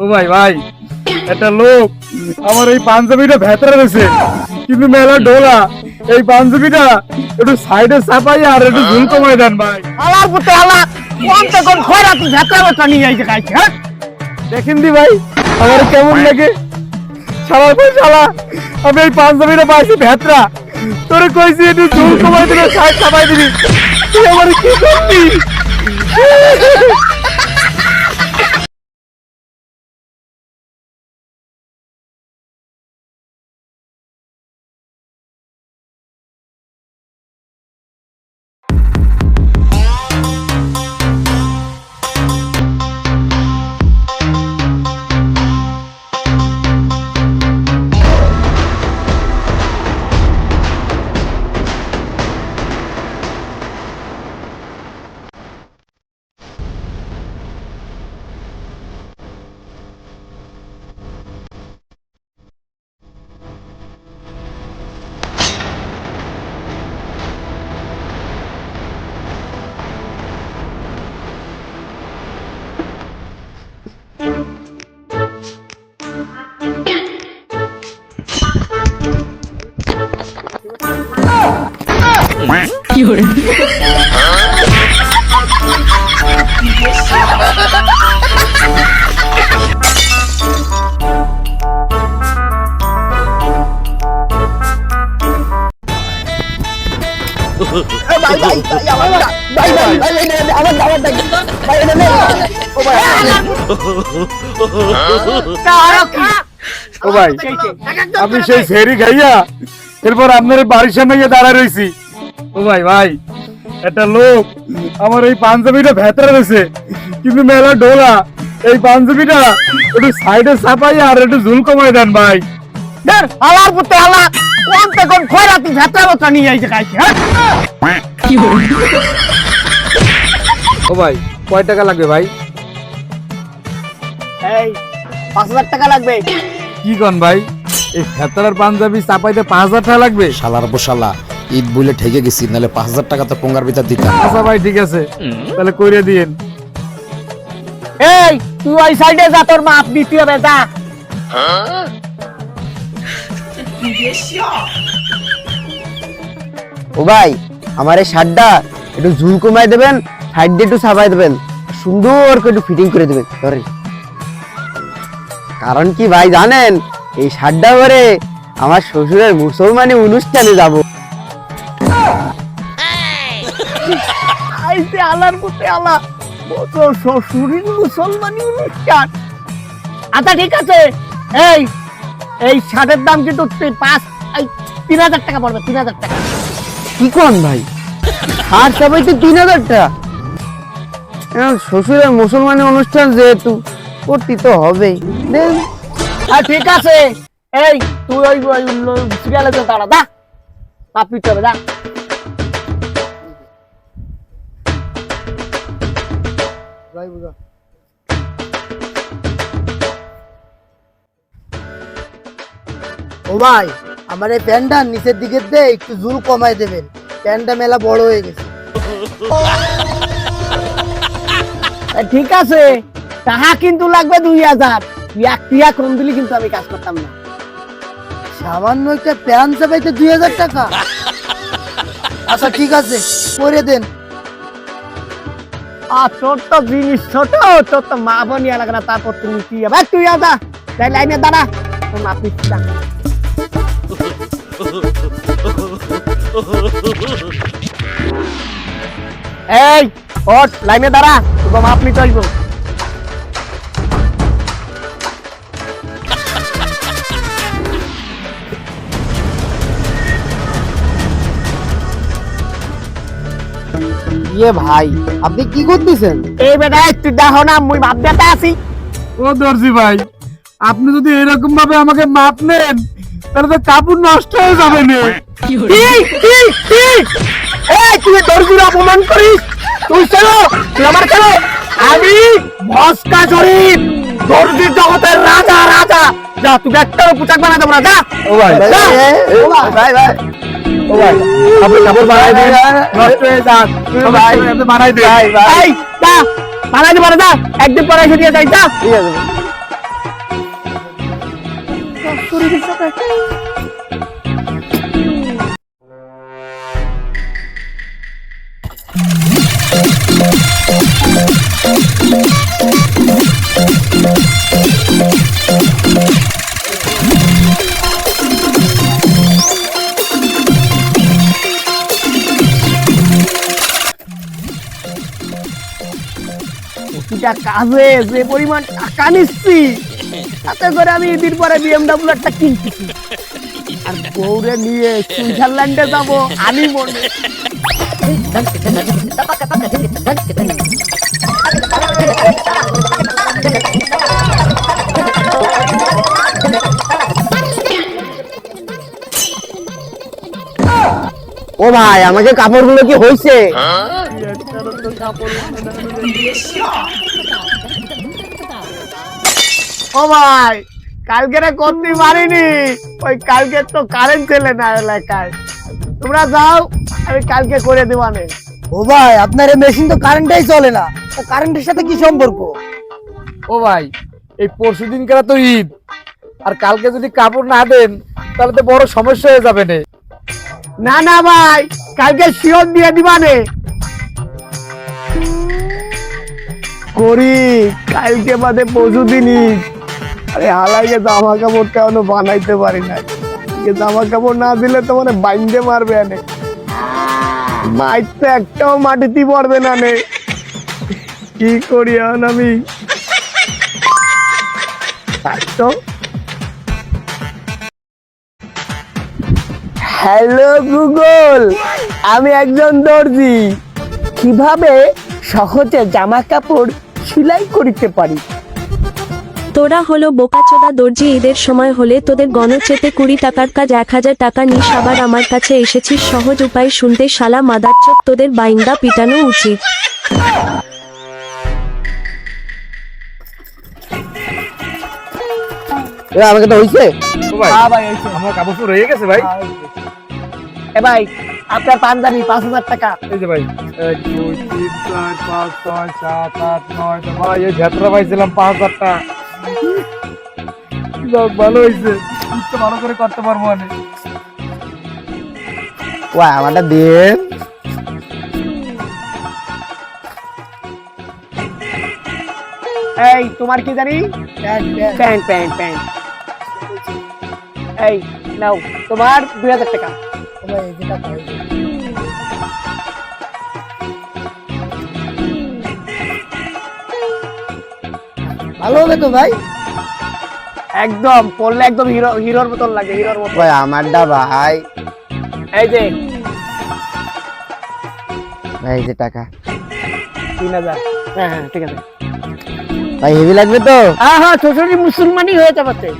ও ভাই ভাই একটা লোক আমার এই পাঞ্জাবিটা ভেতরে রয়েছে কিন্তু মেলা ডোলা। এই পাঞ্জাবিটা একটু সাইডে চাপাই আর একটু ঝুল কমাই দেন ভাই। আলার পুতে আলা কোন তে কোন খয়রা তুই ভেতরে ভেতরে নিয়ে আইছে খাইছে হ্যাঁ? দেখেন দি ভাই আমার কেমন লাগে। শালা কই শালা আমি এই পাঞ্জাবিটা পাইছি ভেতরা। তোরে কইছি একটু ঝুল কমাই দিবি সাইড চাপাই দিবি। তুই আমার কি করবি? আমি সেই ফেরি খাইয়া এরপর আপনার বাড়ির সামনে গিয়ে দাঁড়ায় রয়েছি ও ভাই ভাই, একটা লোক আমার এই পাঞ্জাবিটা ভেতরে রয়েছে, কিন্তু মেলা ডোলা, এই পাঞ্জাবিটা একটু সাইডে চাপাই আর একটু ঝুল কমাই দেন ভাই। আলার পুতে আলা কোন তে কোন খয়রা তুই ভেতরে ভেতরে নিয়ে আইছে খাইছে হ্যাঁ ও ভাই কয় টাকা লাগবে ভাই? এই পাঁচ হাজার টাকা লাগবে। কি কন ভাই? এই ভেতরের পাঞ্জাবি চাপাইতে পাঁচ হাজার টাকা লাগবে? শালার বসালা ঈদ বলে ঠেকে গেছি নাহলে পাঁচ হাজার টাকা তো পোঙ্গার ভিতর দিতাম। আচ্ছা ভাই ঠিক আছে। তাহলে কইরে দিয়েন। এই তুই ওই সাইডে যা তোর মাপ দিতে হবে যা। ও ভাই আমার এই শার্টটা একটু ঝুল কমাই দেবেন সাইড দিয়ে একটু সাবাই দেবেন সুন্দর করে একটু ফিটিং করে দেবেন ধরেন। কারণ কি ভাই জানেন এই শার্টটা পরে আমার শ্বশুরের মুসলমানি অনুষ্ঠানে যাব। আলার পুতে আলা ও শ্বশুরের মুসলমানি অনুষ্ঠান। আচ্ছা ঠিক আছে এই এই শার্টের দাম কিন্তু পাঁচ এই তিন হাজার টাকা পড়বে তিন হাজার টাকা। কি কোন ভাই? শার্ট সাবাই তো তিন হাজার টাকা। শ্বশুরের মুসলমানি অনুষ্ঠান যেহেতু করতে তো হবেই। আর ঠিক আছে এই তুই ওই ওই সিরিয়ালে তো দাঁড়া দা নিতে হবে দা ও ভাই আমার এই প্যান্টটা নিচের দিকে দিয়ে একটু জুল কমাই দেবেন। প্যান্টটা মেলা বড় হয়ে গেছে। ঠিক আছে। তাহা কিন্তু লাগবে দুই হাজার। তুই এক টিয়া কম দিলে কিন্তু আমি কাজ করতাম না। সামান্য একটা প্যান্ট চাপাইতে দুই হাজার টাকা। আচ্ছা ঠিক আছে করে দেন। আর তোর তো জিনিস ছোট তোর তো মা বনিয়া লাগে না তারপর তুমি কি হবে তুই আদা। তাই লাইনে দাঁড়া তোর। এই ওট লাইনে দাঁড়া তোর মাপ নিতে হইব। ইয়ে ভাই আপনি কি করতেছেন? এই বেটা একটু দেখো না মুই মাপ দিতে আছি ও দর্জি ভাই আপনি যদি এরকম ভাবে আমাকে মাপ নেন তাহলে তো কাপড় নষ্ট হয়ে যাবে না। এই তুই দর্জির অপমান করিস? তুই চলো তুই আমার চলো আমি ভস্কা শরীফ দর্জির জগতের রাজা রাজা। যা তুই একটা পোশাক বানা দেবো না। যা। ও ভাই। ভাই ভাই। ও ভাই আপনি কাপড় বানাই দিন নষ্ট হয়ে যাক। ভাই বানাই দিন যা। বানাই যা। একদিন পরে এসে দিয়ে যাই যা। ঠিক আছে। শরীরের সাথে প্রতিটা কাজে যে পরিমাণ টাকা নিচ্ছি। তাতে করে আমি ঈদের পরে বিএমডাব্লিউ একটা কিনতেছি আর বউরে নিয়ে সুইজারল্যান্ডে যাব আমি মনে ও ভাই আমাকে কাপড়গুলো কি হয়েছে? ও ভাই কালকে রে করতে পারিনি। ওই কালকে তো কারেন্ট ছেলে না এলাকায়। তোমরা যাও আমি কালকে করে দেবানে ও ভাই আপনার এই মেশিন তো কারেন্টই চলে না। তো কারেন্টের সাথে কি সম্পর্ক? ও ভাই এই পরশু দিন তো ঈদ। আর কালকে যদি কাপড় না দেন তাহলে তো বড় সমস্যা হয়ে যাবে না। না না ভাই কালকে শিওর দিয়ে দিবানে করি কালকে বাদে পরশু দিন ঈদ। আরে হালাইকে জামা কাপড় এখনও বানাইতে পারি না জামা কাপড় না দিলে তো মানে বাইন্দে মারবে আনে মাইক তো একটাও মাটিতে পড়বে না নে। কি করি এখন আমি? তো হ্যালো গুগল, আমি একজন দর্জি। কীভাবে সহজে জামা কাপড় সেলাই করিতে পারি? তোরা হলো বোকাচোদা দর্জি ঈদের সময় হলে তোদের গণচেতে কুড়ি টাকার কাজ এক হাজার টাকা নিস আবার আমার কাছে এসেছিস সহজ উপায় শুনতে শালা মাদারচোদ তোদের বাইন্দা পিটানো উচিত। আমাকে তো ভাই। হ্যাঁ ভাই হয়েছে। আমার কাপড় তো রয়ে গেছে ভাই। এ ভাই আপনার পাঞ্জাবি পাঁচ হাজার টাকা। এই যে ভাই এক দুই তিন চার পাঁচ ছয় সাত আট নয় ভাই এই ভেতরা পাইছিলাম পাঁচ হাজারটা যাক, ভালো হয়েছে। তো ভালো করে করতে পারব আমি ওয়া আমারটা দেন। এই তোমার কি জানি? Pant pant. প্যান্ট এই নাও তোমার দুই হাজার টাকা। ভালো হবে তো ভাই? একদম পড়লে একদম হিরো হিরোর মতন লাগে হিরোর মতন। ভাই আমারটা ভাই। এই যে ভাই এই যে টাকা। তিন হাজার। হ্যাঁ হ্যাঁ ঠিক আছে। ভাই হেভি লাগবে তো? হ্যাঁ হ্যাঁ শ্বশুরি মুসলমানই হয়ে যাবে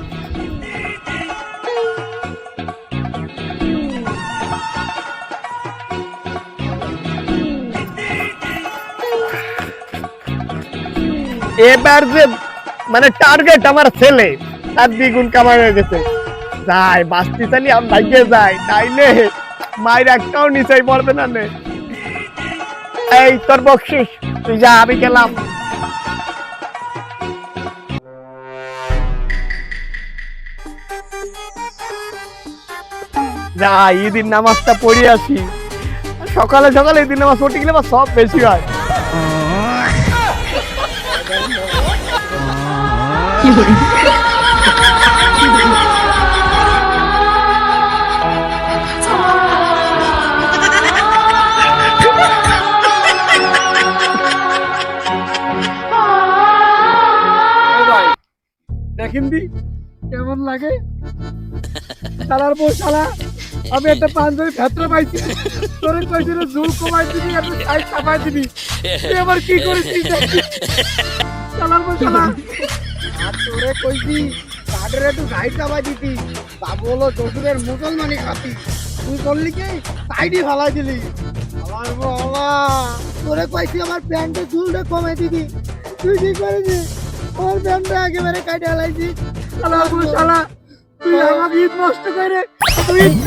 এবার যে মানে টার্গেট আমার ছেলে। তার দ্বিগুণ কামাই হয়ে গেছে। যাই বাস্তি চালি আমি ভাগ্যে যাই তাইলে মায়ের একটাও নিচাই পড়বে না নে। এই, তোর বকশিস, তুই যা, আমি গেলাম। যা ঈদের নামাজটা পড়ে আসি। সকালে সকালে ঈদের নামাজ পড়তে গেলে সব বেশি হয়। দেখেন দি, কেমন লাগে? শালার বউ, শালা, আমি একটা পাঞ্জাবি ভেতরে পাইছি। তোরে কইছিল জুল কমাই দিবি আর সাইজ চাপাই দিবি। তুই আবার কি করেছিস শালার বউ আর তোরে কইছি কাঠের একটু গাইড দিতি বাবু হলো শ্বশুরের মুসলমানি খাতি। তুই করলি কি? সাইডই ফালাই দিলি। আমার বাবা তোরে কইছি আমার প্যান্টের চুলটা কমে দিবি। তুই কি করেছিস? আমার প্যান্টটা একেবারে কাটে হালাইছি বউ শালা তুই আমাকে ঈদ নষ্ট করে তুই ঈদ